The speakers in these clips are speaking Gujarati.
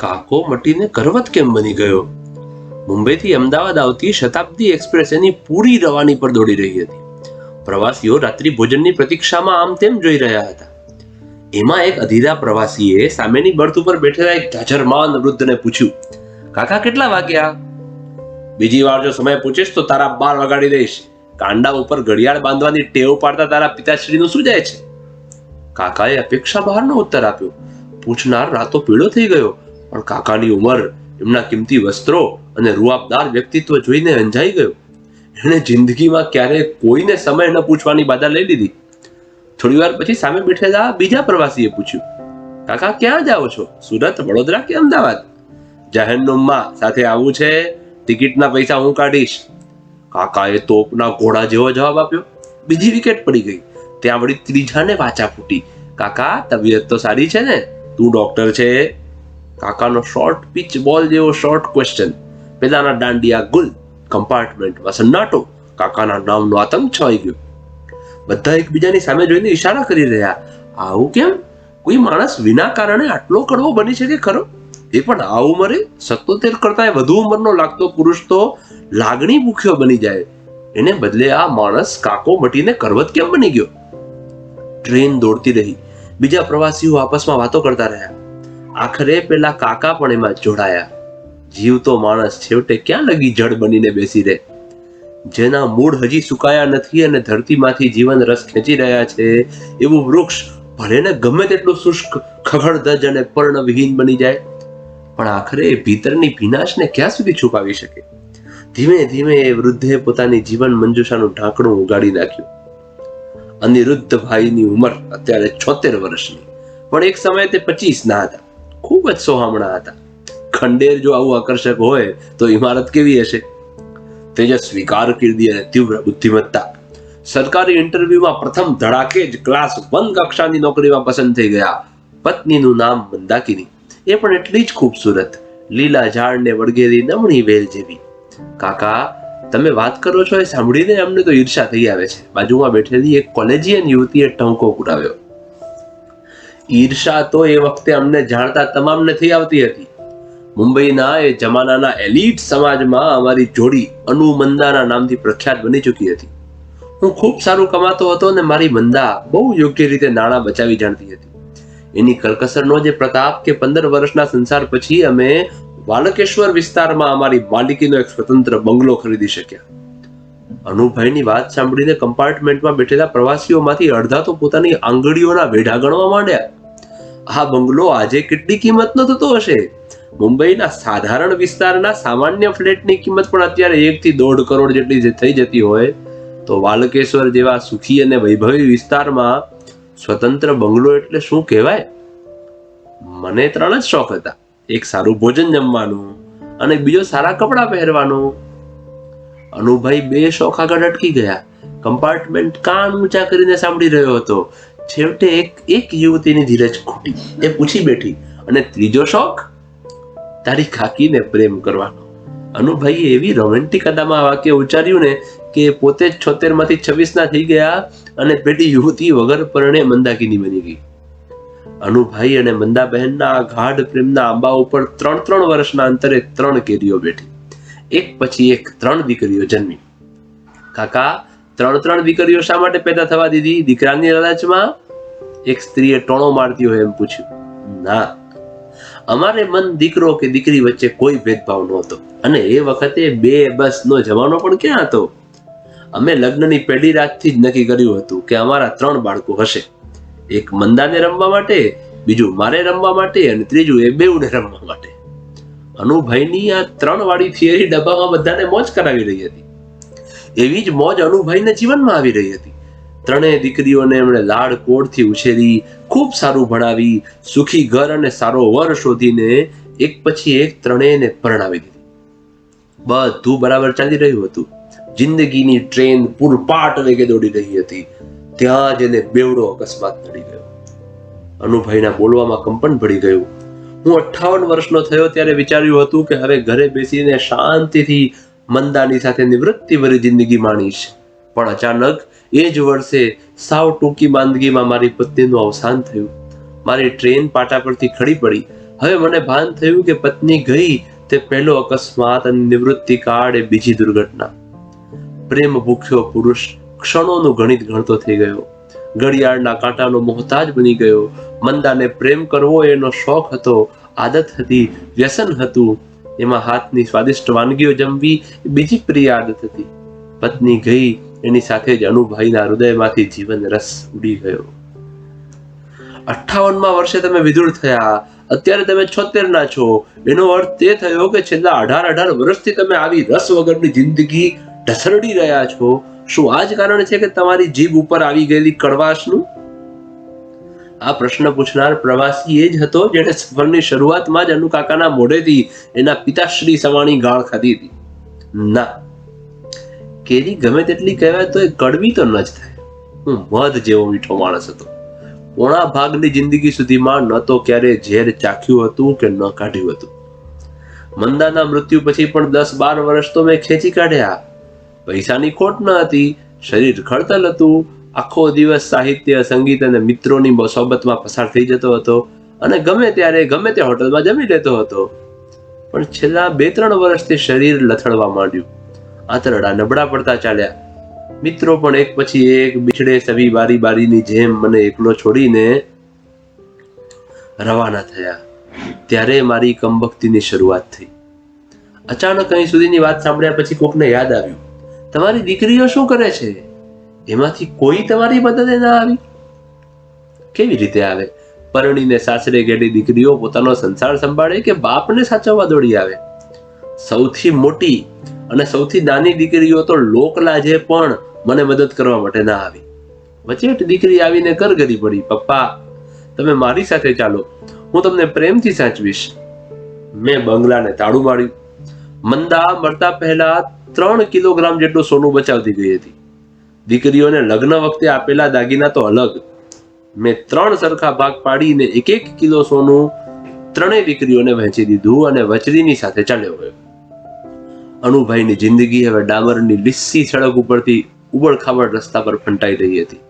કાકો મટીને કરવત કેમ બની ગયો? મુંબઈથી અમદાવાદ આવતી શતાબ્દી એક્સપ્રેસ એની પૂરી રવાની પર દોડી રહી હતી. પ્રવાસીઓ રાત્રિ ભોજનની પ્રતીક્ષામાં આમ તેમ જોઈ રહ્યા હતા. એમાં એક અધીરા પ્રવાસીએ સામેની બર્થ ઉપર બેઠેલા એક જાજરમાન વૃદ્ધને પૂછ્યું, કાકા, કેટલા વાગ્યા? બીજી વાર જો સમય પૂછીશ તો તારા બાર વગાડી દઈશ. કાંડા ઉપર ઘડિયાળ બાંધવાની ટેવ પાડતા તારા પિતાશ્રીનું શું જાય છે? કાકાએ અપેક્ષા બહારનો ઉત્તર આપ્યો. પૂછનાર રાતો પીળો થઈ ગયો. પણ કાકાની ઉંમર, એમના કિંમતી વસ્ત્રો અને રૂઆબદાર વ્યક્તિત્વ જોઈને અંજાઈ ગયો. એણે જિંદગીમાં ક્યારેય કોઈને સમય ન પૂછવાની બાધા લઈ લીધી. થોડી વાર પછી સામે બેઠેલા બીજા પ્રવાસીએ પૂછ્યું, કાકા, ક્યાં જાઓ છો? સુરત, વડોદરા કે અમદાવાદ? જાહેરનુમમાં સાથે આવવું છે, ટિકિટના પૈસા હું કાઢીશ. કાકાએ તોપના ઘોડા જેવો જવાબ આપ્યો. બીજી વિકેટ પડી ગઈ. ત્યાં વળી ત્રીજાને વાચા ફૂટી. કાકા, તબિયત તો સારી છે ને? તું ડોક્ટર છે? કાકાનો શોર્ટ પિચ બોલ જેવો શોર્ટ ક્વેશ્ચન પેલાના દાંડિયા ગુલ કમ્પાર્ટમેન્ટમાં સન્નાટો કાકાના નામનો આતંક છવાઈ ગયો. બધા એકબીજાની સામે જોઈને ઈશારા કરી રહ્યા. આવું કેમ? કોઈ માણસ વિના કારણે આટલો કડવો બની શકે ખરો? એ પણ આ ઉંમરે સત્તોતેર કરતા વધુ ઉંમરનો લાગતો પુરુષ તો લાગણી ભૂખ્યો બની જાય. એને બદલે આ માણસ કાકો મટીને કરવત કેમ બની ગયો? ટ્રેન દોડતી રહી. બીજા પ્રવાસીઓ આપસમાં વાતો કરતા રહ્યા. આખરે પેલા કાકા પણ એમાં જોડાયા. જીવતો માણસ છેવટે ક્યાં લગી જડ બનીને બેસી રહે? જેના મૂળ હજી સુકાયા નથી અને ધરતીમાંથી જીવન રસ ખેંચી રહ્યા છે, એવું વૃક્ષ ભલેને ગમે તેટલું શુષ્ક, ખગડધજ અને પર્ણવિહીન બની જાય, પણ આખરે એ ભીતરની ભીનાશને ક્યાં સુધી છુપાવી શકે? ધીમે ધીમે એ વૃદ્ધે પોતાની જીવન મંજુષાનું ઢાંકણું ઉગાડી નાખ્યું. અનિરુદ્ધ ભાઈની ઉંમર અત્યારે છોતેર વર્ષની, પણ એક સમયે તે પચીસ ના હતા. ખૂબ જ સોહામણા હતા. ખંડેર જો આવું આકર્ષક હોય, તો ઇમારત કેવી હશે? તેજસ્વી કારકિર્દી અને તીવ્ર બુદ્ધિમત્તા. સરકારી ઇન્ટરવ્યુમાં પ્રથમ ધડાકે જ ક્લાસ વન કક્ષાની નોકરીમાં પસંદ થઈ ગયા. પત્નીનું નામ મંદાકિની. એ પણ એટલી જ ખૂબસૂરત, લીલા ઝાડને વળગેલી નમણી વેલ જેવી. કાકા, તમે વાત કરો છો એ સાંભળીને અમને તો ઈર્ષા થઈ આવે છે. બાજુમાં બેઠેલી એક કોલેજિયન યુવતીએ ટંકો પુરાવ્યો ઈર્ષા તો એ વખતે અમને જાણતા તમામને થઈ આવતી હતી. મુંબઈના એ જમાનાના એલિટ સમાજમાં અમારી જોડી અનુ મંદાના નામથી પ્રખ્યાત બની ચૂકી હતી. હું ખૂબ સારું કમાતો હતો અને મારી મંદા બહુ યોગ્ય રીતે નાણાં બચાવી જાણતી હતી. એની કલકસરનો જે પ્રતાપ કે પંદર વર્ષના સંસાર પછી અમે વાલકેશ્વર વિસ્તારમાં અમારી માલિકીનો એક સ્વતંત્ર બંગલો ખરીદી શક્યા. અનુભાઈની વાત સાંભળીને કમ્પાર્ટમેન્ટમાં બેઠેલા પ્રવાસીઓમાંથી અડધા તો પોતાની આંગળીઓના વેઢા ગણવા માંડ્યા. આ બંગલો આજે કેટલી કિંમતનો થતો હશે? મુંબઈના સાધારણ વિસ્તારના સામાન્ય ફ્લેટની કિંમત પણ અત્યારે એકથી દોઢ કરોડ જેટલી થઈ જતી હોય, તો વાલકેશ્વર જેવા સુખી અને વૈભવી વિસ્તારમાં સ્વતંત્ર બંગલો એટલે શું કહેવાય? મને ત્રણ જ શોખ હતા. એક સારું ભોજન જમવાનું અને બીજો સારા કપડાં પહેરવાનું. અનુભાઈ બે શોખ આગળ અટકી ગયા. કમ્પાર્ટમેન્ટ કાન ઊંચા કરીને સાંભળી રહ્યો હતો. છેવટે એક એક યુવતીની ધીરજ ખૂટી. એ પૂછી બેઠી, અને ત્રીજો શોખ? તારી કાકીને પ્રેમ કરવાનો. અનુભાઈએ એવી રોમેન્ટિક અદામાં વાક્ય ઉચ્ચાર્યું ને કે પોતે જ છોતેરમાંથી છવ્વીસ ના થઈ ગયા અને પેટી યુવતી વગર પરણે મંદાકીની બની ગઈ. અનુભાઈ અને મંદાબહેનના ગાઢ પ્રેમના આંબા ઉપર ત્રણ ત્રણ વર્ષના અંતરે ત્રણ કેરીઓ બેઠી. એક પછી એક ત્રણ દીકરીઓ જન્મી. કાકા ત્રણ ત્રણ દીકરીઓ શા માટે પેદા થવા દીધી? દીકરાની લાલચમાં એક સ્ત્રીએ ટોણો મારતી હોય એમ પૂછ્યું. ના. અમારે મન દીકરો કે દીકરી વચ્ચે કોઈ ભેદભાવ નહોતો. અને એ વખતે બે બસ નો જમાનો પણ ક્યાં હતો? અમે લગ્નની પહેલી રાતથી જ નક્કી કર્યું હતું કે અમારા ત્રણ બાળકો હશે. એક મંદાને રમવા માટે, બીજું મારે રમવા માટે અને ત્રીજું એ બેઉને રમવા માટે. અનુભાઈની આ ત્રણ વાળી થિયરી ડબ્બામાં બધાને મોજ કરાવી રહી હતી. એવી જ મોજ અનુભાઈને જીવનમાં આવી રહી હતી. ત્રણેય દીકરીઓને એમણે લાડ કોડથી ઉછેરી, ખૂબ સારું ભણાવી, સુખી ઘર અને સારો વર શોધીને એક પછી એક ત્રણેયને પરણાવી દીધી. બધું બરાબર ચાલી રહ્યું હતું. જિંદગીની ટ્રેન પૂરપાટ વેગે દોડી રહી હતી. ત્યાં જ એને બેવડો અકસ્માત નડી ગયો. અનુભાઈના બોલવામાં કંપન પડી ગયું. હું અઠ્ઠાવન વર્ષનો થયો ત્યારે વિચાર્યું હતું કે હવે ઘરે બેસીને શાંતિથી મંદાની સાથે નિવૃત્તિભરી જિંદગી માણીશ. પણ અચાનક એ જ વર્ષે સાવ ટૂંકી માંદગીમાં મારી પત્નીનું અવસાન થયું. મારી ટ્રેન પાટા પરથી ખડી પડી. હવે મને ભાન થયું કે પત્ની ગઈ તે પહેલો અકસ્માત અને નિવૃત્તિ કાળ એ બીજી દુર્ઘટના. પ્રેમ ભૂખ્યો પુરુષ ક્ષણોનું ગણિત ગણતો થઈ ગયો. ઘડિયાળના કાંટાનો મોહતાજ બની ગયો. મંદાને પ્રેમ કરવો એનો શોખ હતો, આદત હતી, વ્યસન હતું એમાં હાથની સ્વાદિષ્ટ વાનગીઓ જમવી બીજી પ્રિય આદત હતી. પત્ની ગઈ, એની સાથે જ અનુભાઈના હૃદયમાંથી જીવન રસ ઉડી ગયો. અઠાવનમાં વર્ષે તમે વિધુર થયા. અત્યારે તમે છોતેર ના છો. એનો અર્થ તે થયો કે છેલ્લા અઢાર અઢાર વર્ષથી તમે આવી રસ વગરની જિંદગી ઢસરડી રહ્યા છો. શું આ જ કારણ છે કે તમારી જીભ ઉપર આવી ગયેલી કડવાશનું? આ પ્રશ્ન પૂછનાર પ્રવાસી એ જ હતો જેણે સફરની શરૂઆતમાં જ અનુકાકાના મોઢેથી એના પિતાશ્રી સવાણી ગાળ ખાધી હતી. ના, કેરી ગમે તેટલી કહેવાય તો એ કડવી તો ન જ થાય. હું મધ જેવો મીઠો માણસ હતો. પોણા ભાગની જિંદગી સુધીમાં ન તો ક્યારે ઝેર ચાખ્યું હતું કે ન કાઢ્યું હતું. મંદાના મૃત્યુ પછી પણ દસ બાર વર્ષ તો મેં ખેંચી કાઢ્યા. પૈસાની ખોટ ન હતી, શરીર ખડતલ હતું આખો દિવસ સાહિત્ય, સંગીત અને મિત્રોની સોબતમાં પસાર થઈ જતો હતો અને ગમે ત્યારે, ગમે તે હોટલમાં જમી લેતો હતો. પણ છેલ્લા બે ત્રણ વર્ષથી શરીર લથડવા માંડ્યું. આંતરડા નબળા પડતા ચાલ્યા. મિત્રો પણ એક પછી એક બિછડે સવી બારી બારીની જેમ મને એકલો છોડીને રવાના થયા. ત્યારે મારી કમબક્તિની શરૂઆત થઈ. અચાનક અહીં સુધીની વાત સાંભળ્યા પછી કોકને યાદ આવ્યું. તમારી દીકરીઓ શું કરે છે? એમાંથી કોઈ તમારી મદદે ના આવી? કેવી રીતે આવે? પરણીને સાસરે ગેડી દીકરીઓ પોતાનો સંસાર સંભાળે કે બાપને સાચવવા દોડી આવે? સૌથી મોટી અને સૌથી નાની દીકરીઓ તો લોકલાજે પણ મને મદદ કરવા માટે ના આવી. વચેટ દીકરી આવીને કરગરી પડી, પપ્પા, તમે મારી સાથે ચાલો. હું તમને પ્રેમથી સાચવીશ. મેં બંગલાને તાળું માર્યું. મંદા મરતા પહેલા ત્રણ કિલોગ્રામ જેટલું સોનું બચાવતી ગઈ હતી. દીકરીઓને લગ્ન વખતે આપેલા દાગીના તો અલગ. મેં ત્રણ સરખા ભાગ પાડીને એક એક કિલો સોનું ત્રણેય દીકરીઓને વહેંચી દીધું અને વચરીની સાથે ચાલ્યો ગયો. અનુભાઈની જિંદગી હવે ડામરની લીસ્સી સડક ઉપરથી ઉબડ રસ્તા પર ફંટાઈ રહી હતી.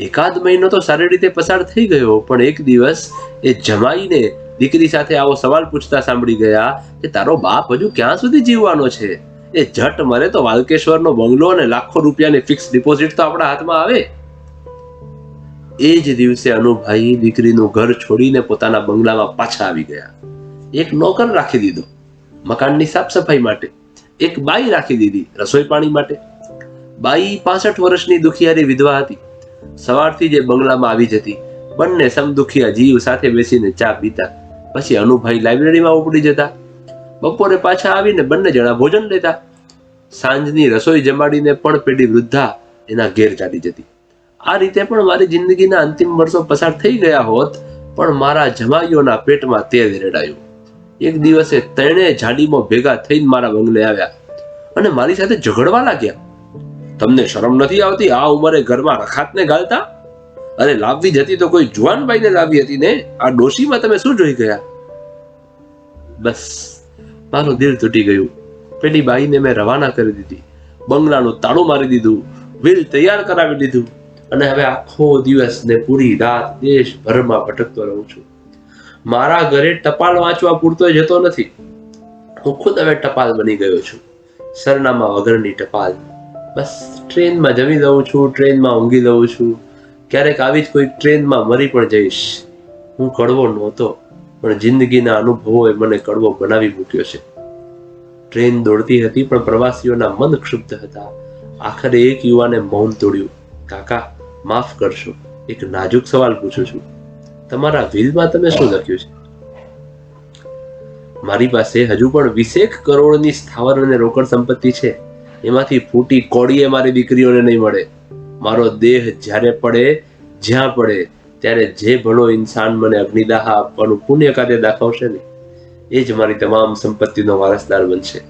એકાદ મહિનો તો સારી રીતે પસાર થઈ ગયો, પણ એક દિવસ એ જમાઈને દીકરી સાથે આવો સવાલ પૂછતા સાંભળી ગયા કે તારો બાપ હજુ ક્યાં સુધી જીવવાનો છે? એ જટ મરે તો વાલકેશ્વરનો બંગલો અને લાખો રૂપિયાની ફિક્સ ડિપોઝિટ તો આપણા હાથમાં આવે. એ જ દિવસે અનુભાઈ દીકરીનું ઘર છોડીને પોતાના બંગલામાં પાછા આવી ગયા. એક નોકર રાખી દીધો. મકાનની સાફ સફાઈ માટે. એક બાઈ રાખી દીધી રસોઈ પાણી માટે. બાઈ પાસઠ વર્ષની દુખિયારી વિધવા હતી. સવારથી જે બંગલામાં આવી જતી, બંને સમદુખિયા જીવ સાથે બેસીને ચા પીતા. પછી અનુભાઈ લાઇબ્રેરીમાં ઉપડી જતા. બપોરે પાછા આવીને બંને જણા ભોજન લેતા. સાંજની રસોઈ જમાડીને પણ પેઢી વૃદ્ધા એના ઘેર ચાલી જતી. આ રીતે પણ મારી જિંદગીના અંતિમ વર્ષો પસાર થઈ ગયા હોત, પણ મારા જમાઈઓના પેટમાં તેલ રેડાયું એક દિવસે તેણે જાડીમાં ભેગા થઈને મારા બંગલે આવ્યા અને મારી સાથે ઝઘડવા લાગ્યા. તમને શરમ નથી આવતી આ ઉંમરે ઘરમાં રખાતને ગાલતા? અરે, લાવવી જ હતી તો કોઈ જુવાન બાઈને લાવી હતી ને? આ ડોશીમાં તમે શું જોઈ ગયા? બસ, મારું દિલ તૂટી ગયું. પેલી બાઈને મેં રવાના કરી દીધી. બંગલાનું તાળું મારી દીધું. વ્હીલ તૈયાર કરાવી દીધું અને હવે આખો દિવસ ને પૂરી રાત દેશભરમાં ભટકતો રહું છું. મારા ઘરે ટપાલ વાંચવા પૂરતો જતો નથી. હું ખુદ હવે ટપાલ બની ગયો છું. સરનામા વગરની ટપાલ. બસ ટ્રેનમાં જમી દઉં છું, ટ્રેનમાં ઊંઘી દઉં છું. ક્યારેક આવી જ કોઈ ટ્રેનમાં મરી પણ જઈશ. હું કડવો નહોતો, પણ જિંદગીના અનુભવોએ મને કડવો બનાવી મૂક્યો છે. ટ્રેન દોડતી હતી, પણ પ્રવાસીઓના મન ક્ષુબ્ધ હતા. આખરે એક યુવાને મૌન તોડ્યું. કાકા, માફ કરશો. એક નાજુક સવાલ પૂછું છું. તમારા વિલમાં તમે શું લખ્યું છે? મારી પાસે હજુ પણ વીસેક કરોડની સ્થાવર અને રોકડ સંપત્તિ છે. એમાંથી ફૂટી કોડીએ મારી દીકરીઓને નહીં મળે. મારો દેહ જ્યારે પડે, જ્યાં પડે, ત્યારે જે ભણો ઇન્સાન મને અગ્નિદાહ આપવાનું પુણ્ય કાર્ય દાખવશે ને. એ જ મારી તમામ સંપત્તિનો વારસદાર બનશે.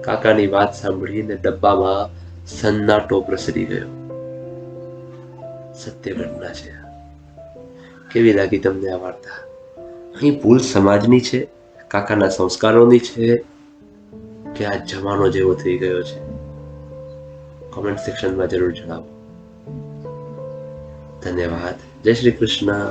કાકાની વાત સાંભળીને ડબ્બામાં સન્નાટો પ્રસરી ગયો. સત્ય ઘટના છે. કેવી લાગી તમને આ વાર્તા? અહીં ભૂલ સમાજની છે, કાકાના સંસ્કારોની છે, કે આ જમાનો જેવો થઈ ગયો છે? કોમેન્ટ સેક્શનમાં જરૂર જણાવો. ધન્યવાદ. જય શ્રી કૃષ્ણ.